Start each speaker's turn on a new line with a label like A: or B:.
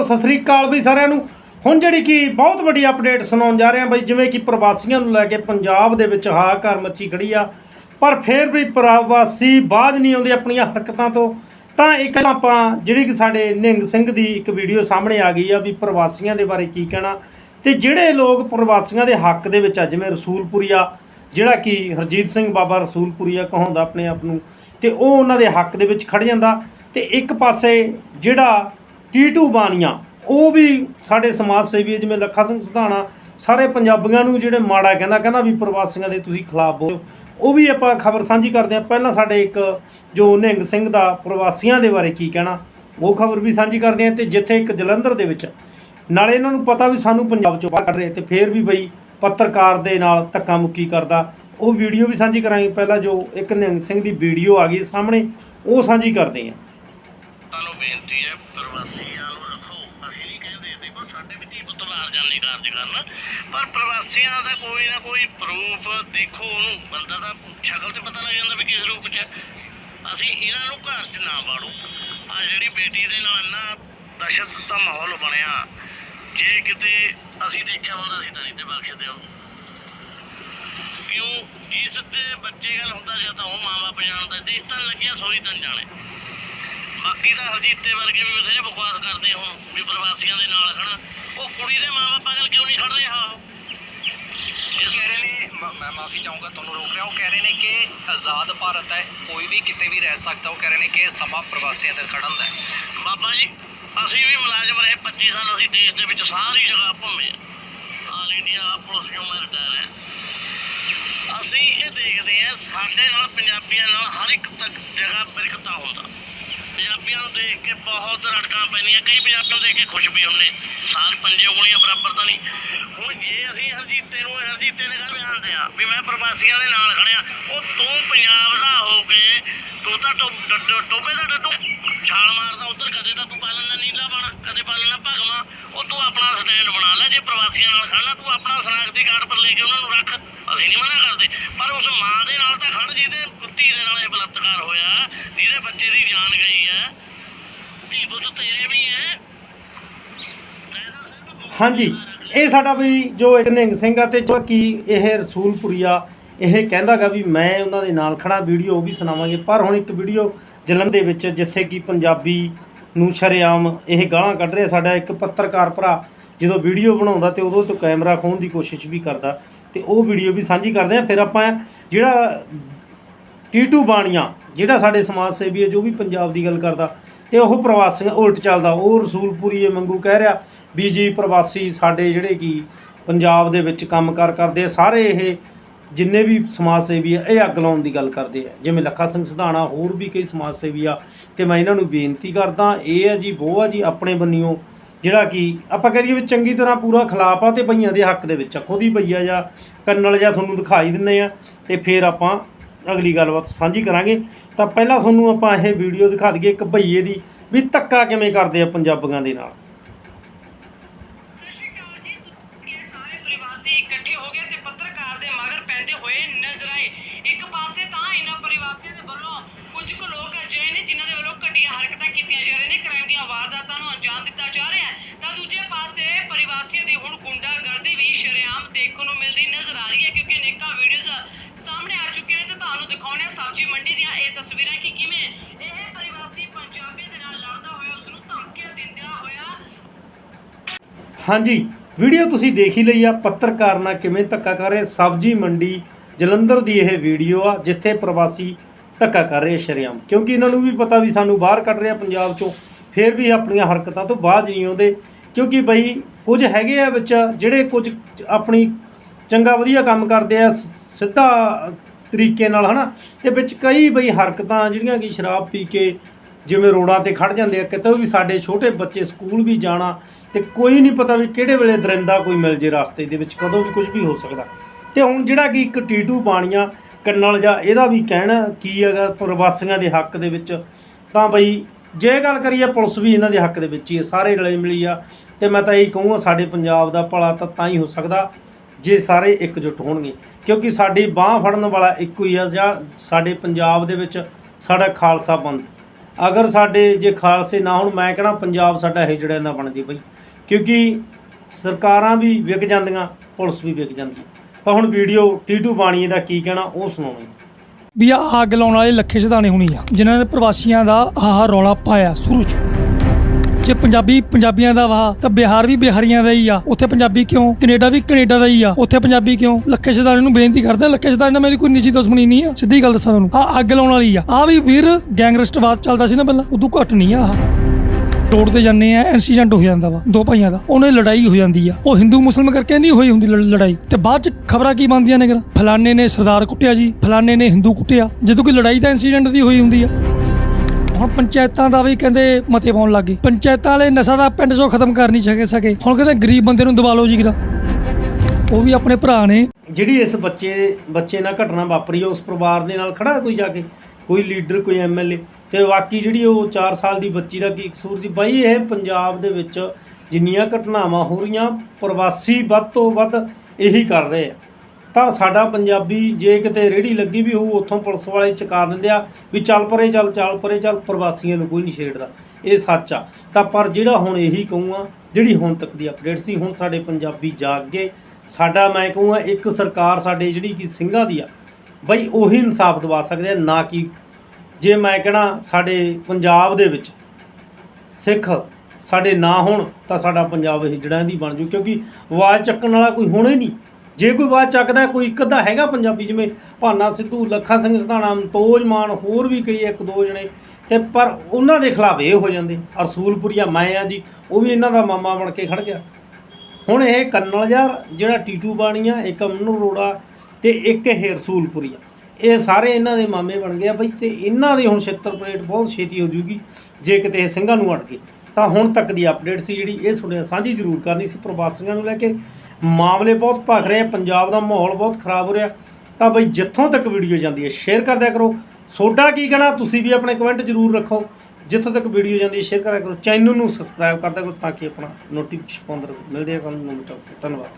A: ਸਤਿ ਸ੍ਰੀ ਅਕਾਲ ਬਈ ਸਾਰਿਆਂ ਨੂੰ। ਹੁਣ ਜਿਹੜੀ ਕਿ ਬਹੁਤ ਵੱਡੀ ਅਪਡੇਟ ਸੁਣਾਉਣ ਜਾ ਰਹੇ ਹਾਂ ਬਈ, ਜਿਵੇਂ ਕਿ ਪ੍ਰਵਾਸੀਆਂ ਨੂੰ ਲੈ ਕੇ ਪੰਜਾਬ ਦੇ ਵਿੱਚ ਹਾਹਾਕਾਰ ਮੱਚੀ ਖੜੀ ਆ। ਪਰ ਫਿਰ ਵੀ ਪ੍ਰਵਾਸੀ ਬਾਜ ਨਹੀਂ ਆਉਂਦੇ ਆਪਣੀਆਂ ਹਰਕਤਾਂ ਤੋਂ। ਤਾਂ ਇੱਕ ਆਪਾਂ, ਜਿਹੜੀ ਕਿ ਸਾਡੇ ਨਿੰਗ ਸਿੰਘ ਦੀ ਇੱਕ ਵੀਡੀਓ ਸਾਹਮਣੇ ਆ ਗਈ ਆ ਵੀ ਪ੍ਰਵਾਸੀਆਂ ਦੇ ਬਾਰੇ ਕੀ ਕਹਿਣਾ। ਤੇ ਜਿਹੜੇ ਲੋਕ ਪ੍ਰਵਾਸੀਆਂ ਦੇ ਹੱਕ ਦੇ ਵਿੱਚ ਆ, ਜਿਵੇਂ ਰਸੂਲਪੁਰੀਆ ਜਿਹੜਾ ਕਿ ਹਰਜੀਤ ਸਿੰਘ ਬਾਬਾ ਰਸੂਲਪੁਰੀਆ ਕਹਾਉਂਦਾ ਆਪਣੇ ਆਪ ਨੂੰ, ਤੇ ਉਹ ਉਹਨਾਂ ਦੇ ਹੱਕ ਦੇ ਵਿੱਚ ਖੜ ਜਾਂਦਾ। ਤੇ ਇੱਕ ਪਾਸੇ ਜਿਹੜਾ ਟੀਟੂ ਬਾਣੀਆਂ, ਉਹ ਵੀ ਸਾਡੇ ਸਮਾਜ ਸੇਵੀ ਜਿਵੇਂ ਲੱਖਾ ਸਿੰਘ ਸਿਧਾਣਾ, ਸਾਰੇ ਪੰਜਾਬੀਆਂ ਨੂੰ ਜਿਹੜੇ ਮਾੜਾ ਕਹਿੰਦਾ ਕਹਿੰਦਾ ਵੀ ਪ੍ਰਵਾਸੀਆਂ ਦੇ ਤੁਸੀਂ ਖਿਲਾਫ ਬੋਲੋ। ਉਹ ਵੀ ਆਪਾਂ ਖਬਰ ਸਾਂਝੀ ਕਰਦੇ ਹਾਂ। ਪਹਿਲਾਂ ਸਾਡੇ ਇੱਕ ਜੋ ਨਿਹੰਗ ਸਿੰਘ ਦਾ ਪ੍ਰਵਾਸੀਆਂ ਦੇ ਬਾਰੇ ਕੀ ਕਹਿਣਾ, ਉਹ ਖਬਰ ਵੀ ਸਾਂਝੀ ਕਰਦੇ ਹਾਂ। ਤੇ ਜਿੱਥੇ ਇੱਕ ਜਲੰਧਰ ਦੇ ਵਿੱਚ ਨਾਲੇ ਇਹਨਾਂ ਨੂੰ ਪਤਾ ਵੀ ਸਾਨੂੰ ਪੰਜਾਬ ਚੋਂ ਬਾਹਰ ਕੱਢ ਰਹੇ ਤੇ ਫੇਰ ਵੀ ਬਈ ਪੱਤਰਕਾਰ ਦੇ ਨਾਲ ਧੱਕਾ ਮੁੱਕੀ ਕਰਦਾ। ਉਹ ਵੀਡੀਓ ਵੀ ਸਾਂਝੀ ਕਰਾਂਗੇ। ਪਹਿਲਾਂ ਜੋ ਇੱਕ ਨਿਹੰਗ ਸਿੰਘ ਦੀ ਵੀਡੀਓ ਆ ਗਈ ਸਾਹਮਣੇ, ਉਹ ਸਾਂਝੀ ਕਰਦੇ ਹਾਂ।
B: ਤੁਹਾਨੂੰ ਬੇਨਤੀ ਹੈ ਪ੍ਰਵਾਸੀਆਂ ਨੂੰ ਰੱਖੋ ਅਸੀਂ ਨਹੀਂ ਕਹਿੰਦੇ ਦੇਖੋ ਸਾਡੇ ਵੀ ਧੀ ਪੁੱਤ ਬਾਹਰ ਜਾਣੇ ਪਰ ਪ੍ਰਵਾਸੀਆਂ ਦਾ ਕੋਈ ਨਾ ਕੋਈ ਪ੍ਰੂਫ ਦੇਖੋ ਉਹਨੂੰ। ਬੰਦਾ ਦਾ ਸ਼ਕਲ ਤੇ ਪਤਾ ਲੱਗ ਜਾਂਦਾ ਵੀ ਕਿਸ ਰੂਪ 'ਚ ਹੈ। ਅਸੀਂ ਇਹਨਾਂ ਨੂੰ ਘਰ 'ਚ ਨਾ ਵਾੜੋ। ਆ ਜਿਹੜੀ ਬੇਟੀ ਦੇ ਨਾਲ ਨਾ ਦਹਿਸ਼ਤ ਦਾ ਮਾਹੌਲ ਬਣਿਆ, ਜੇ ਕਿਤੇ ਅਸੀਂ ਦੇਖਿਆ ਹੁੰਦਾ ਅਸੀਂ ਤਾਂ ਨਹੀਂ ਤੇ ਬਖਸ਼ਦੇ ਉਹਨੂੰ। ਕਿਉਂ? ਜਿਸ ਤੇ ਬੱਚੇ ਗੱਲ ਹੁੰਦਾ ਜਾਂ ਤਾਂ ਉਹ ਮਾਂ-ਬਾਪ ਜਾਣਦਾ। ਦੇਖ ਤਾਂ ਲੱਗਿਆ ਸੋਈ ਤਾਂ ਜਾਣੇ। ਬਾਕੀ ਤਾਂ ਹਰਜੀਤੇ ਵਰਗੇ ਵੀ ਬਥੇਰੇ ਬਕਵਾਸ ਕਰਦੇ ਹੁਣ, ਵੀ ਪ੍ਰਵਾਸੀਆਂ ਦੇ ਨਾਲ ਹਨਾ ਉਹ ਕੁੜੀ ਦੇ ਮਾਪੇ ਗੱਲ ਕਿਉਂ ਨਹੀਂ ਖੜ ਰਿਹਾ?
C: ਇਹ ਕਹਿ ਰਹੇ ਨੇ ਮ- ਮੈਂ ਮਾਫੀ ਚਾਹੂੰਗਾ ਤੁਹਾਨੂੰ ਰੋਕ ਰਿਹਾ। ਉਹ ਕਹਿ ਰਹੇ ਨੇ ਕਿ ਆਜ਼ਾਦ ਭਾਰਤ ਹੈ ਕੋਈ ਵੀ ਕਿਤੇ ਵੀ ਰਹਿ ਸਕਦਾ। ਉਹ ਕਹਿ ਰਹੇ ਨੇ ਕਿ ਸਮਾਂ ਪ੍ਰਵਾਸੀਆਂ ਦੇ ਖੜਨ ਦਾ ਹੈ।
B: ਬਾਬਾ ਜੀ ਅਸੀਂ ਵੀ ਮੁਲਾਜ਼ਮ ਰਹੇ 25 ਸਾਲ ਅਸੀਂ ਦੇਸ਼ ਦੇ ਵਿੱਚ ਸਾਰੀ ਜਗ੍ਹਾ ਘੁੰਮੇ। ਆਲ ਇੰਡੀਆ ਪੁਲਿਸ ਚੋਂ ਮੈਂ ਰਿਟਾਇਰ ਹਾਂ? ਅਸੀਂ ਇਹ ਦੇਖਦੇ ਹਾਂ ਸਾਡੇ ਨਾਲ ਪੰਜਾਬੀਆਂ ਨਾਲ ਹਰ ਇੱਕ ਤੱਕ ਜਗ੍ਹਾ ਬਿਰਕਤਾ ਹੁੰਦਾ। ਪੰਜਾਬੀਆਂ ਨੂੰ ਦੇਖ ਕੇ ਬਹੁਤ ਰੜਕਾਂ ਪੈਂਦੀਆਂ। ਕਈ ਪੰਜਾਬੀਆਂ ਨੂੰ ਦੇਖ ਕੇ ਖੁਸ਼ ਵੀ ਹੁੰਦੇ। ਸਾਰ ਪੰਜੇ ਉਂਗਲੀਆਂ ਬਰਾਬਰ ਤਾਂ ਨਹੀਂ। ਹੁਣ ਜੇ ਅਸੀਂ ਹਰਜੀਤੇ ਨੂੰ ਹਰਜੀਤੇ ਨੇ ਕਹ ਬਿਆਨ ਦਿਆ ਵੀ ਮੈਂ ਪ੍ਰਵਾਸੀਆਂ ਦੇ ਨਾਲ ਖੜਿਆ, ਉਹ ਤੂੰ ਪੰਜਾਬ ਦਾ ਹੋ ਕੇ, ਤੂੰ ਤਾਂ ਟੋਬੇ ਦਾ ਡੱਡੂ, ਛਾਲ ਮਾਰਦਾ, ਉਧਰ ਕਦੇ ਤਾਂ ਤੂੰ ਪਾਲਣ ਨੀਲਾ ਬਣ, ਕਦੇ ਪਾਲਣ ਦਾ ਭਗਵਾ ਉਹ ਤੂੰ ਆਪਣਾ ਸਟੈਂਡ ਬਣਾ ਲੈ, ਜੇ ਪ੍ਰਵਾਸੀਆਂ ਨਾਲ ਖੜਨਾ ਤੂੰ ਆਪਣਾ ਸਨਾਖਤੀ ਕਾਰਡ ਪਰ ਲੈ ਕੇ ਉਹਨਾਂ ਨੂੰ ਰੱਖ, ਅਸੀਂ ਨਹੀਂ ਮਨਾ ਕਰਦੇ। ਪਰ ਉਸ ਮਾਂ ਦੇ ਨਾਲ ਤਾਂ ਖੜ ਜਿਹਦੇ ਧੀ ਦੇ ਨਾਲ ਇਹ ਬਲਾਤਕਾਰ ਹੋਇਆ ਬੱਚੇ ਦੀ ਜਾਨ ਗਈ ਹੈ। ਧੀ ਪੁੱਤ ਤੇਰੇ ਵੀ ਹੈ।
A: ਹਾਂਜੀ, ਇਹ ਸਾਡਾ ਵੀ ਜੋ ਨਿੰਗ ਸਿੰਘ ਆ ਤੇ ਜੋ ਕਿ ਇਹ ਰਸੂਲਪੁਰੀਆ, ਇਹ ਕਹਿੰਦਾਗਾ ਵੀ ਮੈਂ ਉਹਨਾਂ ਦੇ ਨਾਲ ਖੜਾ ਵੀਡੀਓ ਉਹ ਵੀ ਸੁਣਾਵਾਂਗੇ। ਪਰ ਹੁਣ ਇੱਕ ਵੀਡੀਓ ਜਲੰਧਰ ਦੇ ਵਿੱਚ ਜਿੱਥੇ ਕਿ ਪੰਜਾਬੀ ਨੂੰ ਸ਼ਰੇਆਮ ਇਹ ਗਾਲਾਂ ਕੱਢ ਰਿਹਾ ਸਾਡਾ ਇੱਕ ਪੱਤਰਕਾਰ ਭਰਾ, ਜਦੋਂ ਵੀਡੀਓ ਬਣਾਉਂਦਾ ਤੇ ਉਦੋਂ ਤੋਂ ਕੈਮਰਾ ਖੋਹਣ ਦੀ ਕੋਸ਼ਿਸ਼ ਵੀ ਕਰਦਾ। ਤੇ ਉਹ ਵੀਡੀਓ ਵੀ ਸਾਂਝੀ ਕਰਦੇ ਆ। ਫਿਰ ਆਪਾਂ ਜਿਹੜਾ ਟੀਟੂ ਬਾਣੀਆਂ ਜਿਹੜਾ ਸਾਡੇ ਸਮਾਜ ਸੇਵੀ ਹੈ, ਜੋ ਵੀ ਪੰਜਾਬ ਦੀ ਗੱਲ ਕਰਦਾ, ਤੇ ਉਹ ਪ੍ਰਵਾਸੀਆਂ, ਉਲਟ ਚੱਲਦਾ, ਉਹ ਰਸੂਲਪੁਰੀਏ ਮੰਗੂ ਕਹਿ ਰਿਹਾ, ਵੀ ਜੀ ਪ੍ਰਵਾਸੀ ਸਾਡੇ ਜਿਹੜੇ ਕੀ ਪੰਜਾਬ ਦੇ ਵਿੱਚ ਕੰਮਕਾਰ ਕਰਦੇ ਆ, ਸਾਰੇ ਇਹ ਜਿੰਨੇ ਵੀ ਸਮਾਜ ਸੇਵੀ ਆ, ਇਹ ਅੱਗ ਲਾਉਣ ਦੀ ਗੱਲ ਕਰਦੇ ਆ। ਜਿਵੇਂ ਲੱਖਾ ਸਿੰਘ ਸਿਧਾਣਾ, ਹੋਰ ਵੀ ਕਈ ਸਮਾਜ ਸੇਵੀ ਆ, ਤੇ ਮੈਂ ਇਹਨਾਂ ਨੂੰ ਬੇਨਤੀ ਕਰਦਾ, ਇਹ ਆ ਜੀ ਬੋਆ ਜੀ, ਆਪਣੇ ਬੰਨਿਓ, ਜਿਹੜਾ ਕਿ ਆਪਾਂ ਕਹੀਏ ਵੀ ਚੰਗੀ ਤਰ੍ਹਾਂ ਪੂਰਾ ਖਿਲਾਫ ਆ, ਤੇ ਭਈਆਂ ਦੇ ਹੱਕ ਦੇ ਵਿੱਚ ਆ। ਖੁਦ ਹੀ ਭਈਆ ਜਾਂ ਕੰਨਲ ਜਾਂ ਤੁਹਾਨੂੰ ਦਿਖਾਈ ਦਿੰਨੇ ਆ, ਤੇ ਫਿਰ ਆਪਾਂ ਅਗਲੀ ਗੱਲਬਾਤ ਸਾਂਝੀ ਕਰਾਂਗੇ। ਤਾਂ ਪਹਿਲਾਂ ਤੁਹਾਨੂੰ ਆਪਾਂ ਇਹ ਵੀਡੀਓ ਦਿਖਾ ਦਈਏ ਇੱਕ ਭਈਏ ਦੀ ਵੀ ਧੱਕਾ ਕਿਵੇਂ ਕਰਦੇ ਆ ਪੰਜਾਬੀਆਂ ਦੇ ਨਾਲ।
D: ਕੁ ਲੋਕ ਦੇ ਵੱਲੋਂ ਘਟੀਆਂ ਹਰਕਤਾਂ ਕੀਤੀਆਂ ਵਾਰਦਾਤਾਂ ਨੂੰ ਅੰਜਾਮ ਦਿੱਤਾ ਜਾ ਰਿਹਾ ਪਾਸੇ ਦੇਖਣ ਨੂੰ ਮਿਲਦੀ ਨਜ਼ਰ ਆ ਰਹੀ ਹੈ, ਕਿਉਂਕਿ ਅਨੇਕਾਂ ਵੀਡੀਓਜ਼ ਸਾਹਮਣੇ ਆ ਚੁੱਕੀਆਂ ਨੇ ਤੇ ਤੁਹਾਨੂੰ ਦਿਖਾਉਣੇ ਆ ਸਬਜ਼ੀ ਮੰਡੀ ਦੀਆਂ ਇਹ ਤਸਵੀਰਾਂ ਕਿ ਕਿਵੇਂ? ਇਹ ਪ੍ਰਵਾਸੀ ਪੰਜਾਬੀ ਦੇ ਨਾਲ ਲੜਦਾ ਹੋਇਆ ਉਸ ਨੂੰ ਧਮਕੀਆਂ ਦਿੰਦਾ ਹੋਇਆ।
A: ਹਾਂਜੀ, ਵੀਡੀਓ ਤੁਸੀਂ ਦੇਖ ਹੀ ਲਈ ਆ, ਪੱਤਰਕਾਰ ਨਾਲ ਕਿਵੇਂ ਧੱਕਾ ਕਰ ਰਹੇ ਸਬਜੀ ਮੰਡੀ ਜਲੰਧਰ ਦੀ ਇਹ ਵੀਡੀਓ ਆ, ਜਿੱਥੇ ਪ੍ਰਵਾਸੀ ਧੱਕਾ ਕਰ ਰਹੇ ਸ਼ਰੇਆਮ। ਕਿਉਂਕਿ ਇਹਨਾਂ ਨੂੰ ਵੀ ਪਤਾ ਵੀ ਸਾਨੂੰ ਬਾਹਰ ਕੱਢ ਰਿਹਾ ਪੰਜਾਬ ਚੋਂ, ਫਿਰ ਵੀ ਆਪਣੀਆਂ ਹਰਕਤਾਂ ਤੋਂ ਬਾਅਦ ਨਹੀਂ ਆਉਂਦੇ। ਕਿਉਂਕਿ ਬਈ, ਕੁਝ ਹੈਗੇ ਆ ਵਿੱਚ, ਜਿਹੜੇ ਕੁਝ ਆਪਣੀ ਚੰਗਾ ਵਧੀਆ ਕੰਮ ਕਰਦੇ ਆ ਸਿੱਧਾ ਤਰੀਕੇ ਨਾਲ, ਹਨਾ? ਤੇ ਵਿੱਚ ਕਈ ਬਈ ਹਰਕਤਾਂ ਜਿਹੜੀਆਂ ਕਿ ਸ਼ਰਾਬ ਪੀ ਕੇ ਜਿਵੇਂ ਰੋਡਾਂ ਤੇ ਖੜ ਜਾਂਦੇ ਆ, ਕਿਤੇ ਵੀ ਸਾਡੇ ਛੋਟੇ ਬੱਚੇ ਸਕੂਲ ਵੀ ਜਾਣਾ ਤੇ ਕੋਈ ਨਹੀਂ ਪਤਾ ਵੀ ਕਿਹੜੇ ਵੇਲੇ ਦਰਿੰਦਾ ਕੋਈ ਮਿਲ ਜੇ ਰਸਤੇ ਦੇ ਵਿੱਚ, ਕਦੋਂ ਵੀ ਕੁਝ ਵੀ ਹੋ ਸਕਦਾ। ਤੇ ਹੁਣ ਜਿਹੜਾ ਕਿ ਇੱਕ ਟੀਟੂ ਬਾਣੀਆਂ ਕੰਨਲ ਜਾਂ ਇਹਦਾ ਵੀ ਕਹਿਣਾ ਕੀ ਹੈਗਾ ਪ੍ਰਵਾਸੀਆਂ ਦੇ ਹੱਕ ਦੇ ਵਿੱਚ, ਤਾਂ ਬਈ ਜੇ ਗੱਲ ਕਰੀਏ ਪੁਲਿਸ ਵੀ ਇਹਨਾਂ ਦੇ ਹੱਕ ਦੇ ਵਿੱਚ ਹੀ ਹੈ ਸਾਰੇ ਰਲੇ ਮਿਲੀ ਆ। ਤੇ ਮੈਂ ਤਾਂ ਇਹੀ ਕਹੂੰਗਾ, ਸਾਡੇ ਪੰਜਾਬ ਦਾ ਭਲਾ ਤਾਂ ਤਾਂ ਹੀ ਹੋ ਸਕਦਾ। ਜੇ ਸਾਰੇ ਇਕਜੁੱਟ ਹੋਣਗੇ, ਕਿਉਂਕਿ ਸਾਡੀ ਬਾਹ ਫੜਨ ਵਾਲਾ ਇੱਕੋ ਹੀ ਆ, ਜਾਂ ਸਾਡੇ ਪੰਜਾਬ ਦੇ ਵਿੱਚ ਸਾਡਾ ਖਾਲਸਾ ਪੰਥ। ਅਗਰ ਸਾਡੇ, ਜੇ ਖਾਲਸੇ ਨਾ ਹੋਣ, ਮੈਂ ਕਹਣਾ ਪੰਜਾਬ ਸਾਡਾ ਹਿਜੜਿਆਂ ਦਾ ਬਣ ਜੇ ਬਈ। ਕਿਉਂਕਿ ਸਰਕਾਰਾਂ ਵੀ ਵਿਕ ਜਾਂਦੀਆਂ, ਪੁਲਿਸ ਵੀ ਵਿਕ ਜਾਂਦੀ। ਤਾਂ ਹੁਣ ਵੀਡੀਓ ਟੀਟੂ ਬਾਣੀ ਦਾ ਕੀ ਕਹਿਣਾ, ਉਹ ਸੁਣਾਉਣੀ।
E: ਵੀ ਆ ਅੱਗ ਲਾਉਣ ਵਾਲੇ ਲੱਖੇ ਸਿਧਾਣੇ ਹੋਣੀ ਆ, ਜਿਨ੍ਹਾਂ ਨੇ ਪ੍ਰਵਾਸੀਆਂ ਦਾ ਆਹ ਰੌਲਾ ਪਾਇਆ ਸ਼ੁਰੂ ਚ। ਜੇ ਪੰਜਾਬੀ ਪੰਜਾਬੀਆਂ ਦਾ ਵਾ, ਤਾਂ ਬਿਹਾਰ ਵੀ ਬਿਹਾਰੀਆਂ ਦਾ ਹੀ ਆ। ਉੱਥੇ ਪੰਜਾਬੀ ਕਿਉਂ? ਕੈਨੇਡਾ ਵੀ ਕੈਨੇਡਾ ਦਾ ਹੀ ਆ। ਉੱਥੇ ਪੰਜਾਬੀ ਕਿਉਂ? ਲੱਖੇ ਸਿਧਾਣੇ ਨੂੰ ਬੇਨਤੀ ਕਰਦਾ, ਲੱਖੇ ਸਿਧਾਣੇ ਨਾਲ ਮੇਰੀ ਕੋਈ ਨਿੱਜੀ ਦੁਸ਼ਮਣੀ ਨਹੀਂ ਆ। ਸਿੱਧੀ ਗੱਲ ਦੱਸਾਂ ਤੁਹਾਨੂੰ ਆ ਅੱਗ ਲਾਉਣ ਵਾਲੀ ਆ। ਆ ਵੀ ਵੀਰ, ਗੈਂਗਸਟਰਵਾਦ ਚੱਲਦਾ ਸੀ ਨਾ ਪਹਿਲਾਂ, ਉਦੋਂ ਘੱਟ ਨਹੀਂ ਆ ਆਹ। ਰੋਡ ਤੇ ਜਾਂਦੇ ਆ ਇਨਸੀਡੈਂਟ ਹੋ ਜਾਂਦਾ ਵਾ, ਦੋ ਭਾਈਆਂ ਦਾ। ਉਹਨੇ ਲੜਾਈ ਹੋ ਜਾਂਦੀ ਆ। ਉਹ ਹਿੰਦੂ ਮੁਸਲਮ ਕਰਕੇ ਨਹੀਂ ਹੋਈ ਹੁੰਦੀ ਲੜ- ਲੜਾਈ। ਤੇ ਬਾਅਦ ਚ ਖਬਰਾਂ ਕੀ ਬਣਦੀਆਂ ਨੇ ਕਰ ਫਲਾਣੇ ਨੇ ਸਰਦਾਰ ਕੁੱਟਿਆ ਜੀ, ਫਲਾਣੇ ਨੇ ਹਿੰਦੂ ਕੁੱਟਿਆ। ਜਦੋਂ ਕੋਈ ਲੜਾਈ ਤਾਂ ਇਨਸੀਡੈਂਟ ਦੀ ਹੋਈ ਹੁੰਦੀ ਆ। ਹੁਣ ਪੰਚਾਇਤਾਂ ਦਾ ਵੀ ਕਹਿੰਦੇ ਮਤੇ ਪਾਉਣ ਲੱਗੇ ਪੰਚਾਇਤਾਂ ਵਾਲੇ ਨਸ਼ਾ ਦਾ ਪਿੰਡ 'ਚੋਂ ਖਤਮ ਕਰ ਨਹੀਂ ਸਕੇ ਸਕੇ। ਹੁਣ ਕਹਿੰਦੇ ਗਰੀਬ ਬੰਦੇ ਨੂੰ ਦਬਾ ਲਓ ਜੀ ਕਿਰਾ ਉਹ ਵੀ ਆਪਣੇ ਭਰਾ ਨੇ।
A: ਜਿਹੜੀ ਇਸ ਬੱਚੇ ਬੱਚੇ ਨਾਲ ਘਟਨਾ ਵਾਪਰੀ ਹੈ, ਉਸ ਪਰਿਵਾਰ ਦੇ ਨਾਲ ਖੜਾ ਕੋਈ ਜਾ ਕੇ? ਕੋਈ ਲੀਡਰ ਕੋਈ ਐਮਐਲਏ ਤੇ ਬਾਕੀ ਜਿਹੜੀ ਉਹ 4 ਸਾਲ ਦੀ ਬੱਚੀ ਦਾ ਕੀ ਕਸੂਰ ਦੀ ਬਾਈ ਇਹ ਪੰਜਾਬ ਦੇ ਵਿੱਚ ਜਿੰਨੀਆਂ ਘਟਨਾਵਾਂ ਹੋ ਰਹੀਆਂ ਪ੍ਰਵਾਸੀ ਵੱਧ ਤੋਂ ਵੱਧ ਇਹੀ ਕਰ ਰਹੇ ਆ। ਤਾਂ ਸਾਡਾ ਪੰਜਾਬੀ ਜੇ ਕਿਤੇ ਰੇੜੀ ਲੱਗੀ ਵੀ ਹੋਊ, ਉੱਥੋਂ ਪੁਲਿਸ ਵਾਲੇ ਚੁਕਾ ਦਿੰਦੇ ਆ ਵੀ ਚੱਲ ਪਰੇ ਚੱਲ ਚੱਲ ਪਰੇ ਚੱਲ, ਪ੍ਰਵਾਸੀਆਂ ਨੂੰ ਕੋਈ ਨਹੀਂ ਛੇੜਦਾ। ਇਹ ਸੱਚ ਆ। ਤਾਂ ਪਰ ਜਿਹੜਾ ਹੁਣ ਇਹੀ ਕਹੂੰਗਾ ਜਿਹੜੀ ਹੁਣ ਤੱਕ ਦੀ ਅਪਡੇਟ ਸੀ, ਹੁਣ ਸਾਡੇ ਪੰਜਾਬੀ ਜਾਗ ਗਏ। ਸਾਡਾ ਮੈਂ ਕਹੂੰਗਾ ਇੱਕ ਸਰਕਾਰ ਸਾਡੇ ਜਿਹੜੀ ਕਿ ਸਿੰਘਾਂ ਦੀ ਆ, ਬਈ ਉਹੀ ਇਨਸਾਫ ਦਿਵਾ ਸਕਦੇ ਆ, ਨਾ ਕਿ ਜੇ ਮੈਂ ਕਹਣਾ ਸਾਡੇ ਪੰਜਾਬ ਦੇ ਵਿੱਚ ਸਿੱਖ ਸਾਡੇ ਨਾ ਹੋਣ, ਤਾਂ ਸਾਡਾ ਪੰਜਾਬ ਹਿਜੜਿਆਂ ਦੀ ਬਣ ਜੂ, ਕਿਉਂਕਿ ਆਵਾਜ਼ ਚੱਕਣ ਵਾਲਾ ਕੋਈ ਹੋਣਾ ਹੀ ਨਹੀਂ। ਜੇ ਕੋਈ ਆਵਾਜ਼ ਚੱਕਦਾ ਕੋਈ ਇੱਕ ਅੱਧਾ ਹੈਗਾ ਪੰਜਾਬੀ ਜਿਵੇਂ ਭਾਨਾ ਸਿੱਧੂ, ਲੱਖਾ ਸਿੰਘ ਸਧਾਣਾ ਮਤੋਜ ਮਾਨ, ਹੋਰ ਵੀ ਕਈ ਇੱਕ ਦੋ ਜਣੇ। ਤੇ ਪਰ ਉਹਨਾਂ ਦੇ ਖਿਲਾਫ ਇਹ ਹੋ ਜਾਂਦੇ ਅਰਸੂਲਪੁਰੀਆ ਮੈਂ ਆ ਜੀ, ਉਹ ਵੀ ਇਹਨਾਂ ਦਾ ਮਾਮਾ ਬਣ ਕੇ ਖੜ ਗਿਆ। ਹੁਣ ਇਹ ਕੰਨਲ ਯਾਰ ਜਿਹੜਾ ਟੀਟੂ ਬਾਣੀਆ ਇੱਕ ਅਮਨੂ ਰੋੜਾ ਤੇ ਇੱਕ ਇਹ ਰਸੂਲਪੁਰੀਆ ਇਹ ਸਾਰੇ ਇਹਨਾਂ ਦੇ ਮਾਮੇ ਬਣ ਗਏ ਆ ਬਈ, ਤੇ ਇਹਨਾਂ ਦੀ ਹੁਣ ਛਿੱਤਰ ਪਲੇਟ ਬਹੁਤ ਛੇਤੀ ਹੋ ਜੂਗੀ, ਜੇ ਕਿਤੇ ਇਹ ਸਿੰਘਾਂ ਨੂੰ ਅੜ ਗਏ। ਤਾਂ ਹੁਣ ਤੱਕ ਦੀ ਅਪਡੇਟ ਸੀ ਜਿਹੜੀ, ਇਹ ਸੁਣਿਆ, ਸਾਂਝੀ ਜ਼ਰੂਰ ਕਰਨੀ ਸੀ, ਪ੍ਰਵਾਸੀਆਂ ਨੂੰ ਲੈ ਕੇ ਮਾਮਲੇ ਬਹੁਤ ਭਖ ਰਹੇ ਆ, ਪੰਜਾਬ ਦਾ ਮਾਹੌਲ ਬਹੁਤ ਖਰਾਬ ਹੋ ਰਿਹਾ। ਤਾਂ ਬਈ ਜਿੱਥੋਂ ਤੱਕ ਵੀਡੀਓ ਜਾਂਦੀ ਹੈ ਸ਼ੇਅਰ ਕਰ ਦਿਆ ਕਰੋ। ਸੋਡਾ ਕੀ ਕਹਿਣਾ, ਤੁਸੀਂ ਵੀ ਆਪਣੇ ਕਮੈਂਟ ਜ਼ਰੂਰ ਰੱਖੋ। ਜਿੱਥੋਂ ਤੱਕ ਵੀਡੀਓ ਜਾਂਦੀ ਹੈ ਸ਼ੇਅਰ ਕਰਿਆ ਕਰੋ। ਚੈਨਲ ਨੂੰ ਸਬਸਕ੍ਰਾਈਬ ਕਰਦਾ ਕਰੋ ਤਾਂ ਕਿ ਆਪਣਾ ਨੋਟੀਫਿਕੇਸ਼ਨ ਪਾਉਂਦੇ ਰਹੋ ਮਿਲਦੇ ਆ। ਕੱਲ੍ਹ ਨੂੰ ਨਵੀਂ topic ਧੰਨਵਾਦ।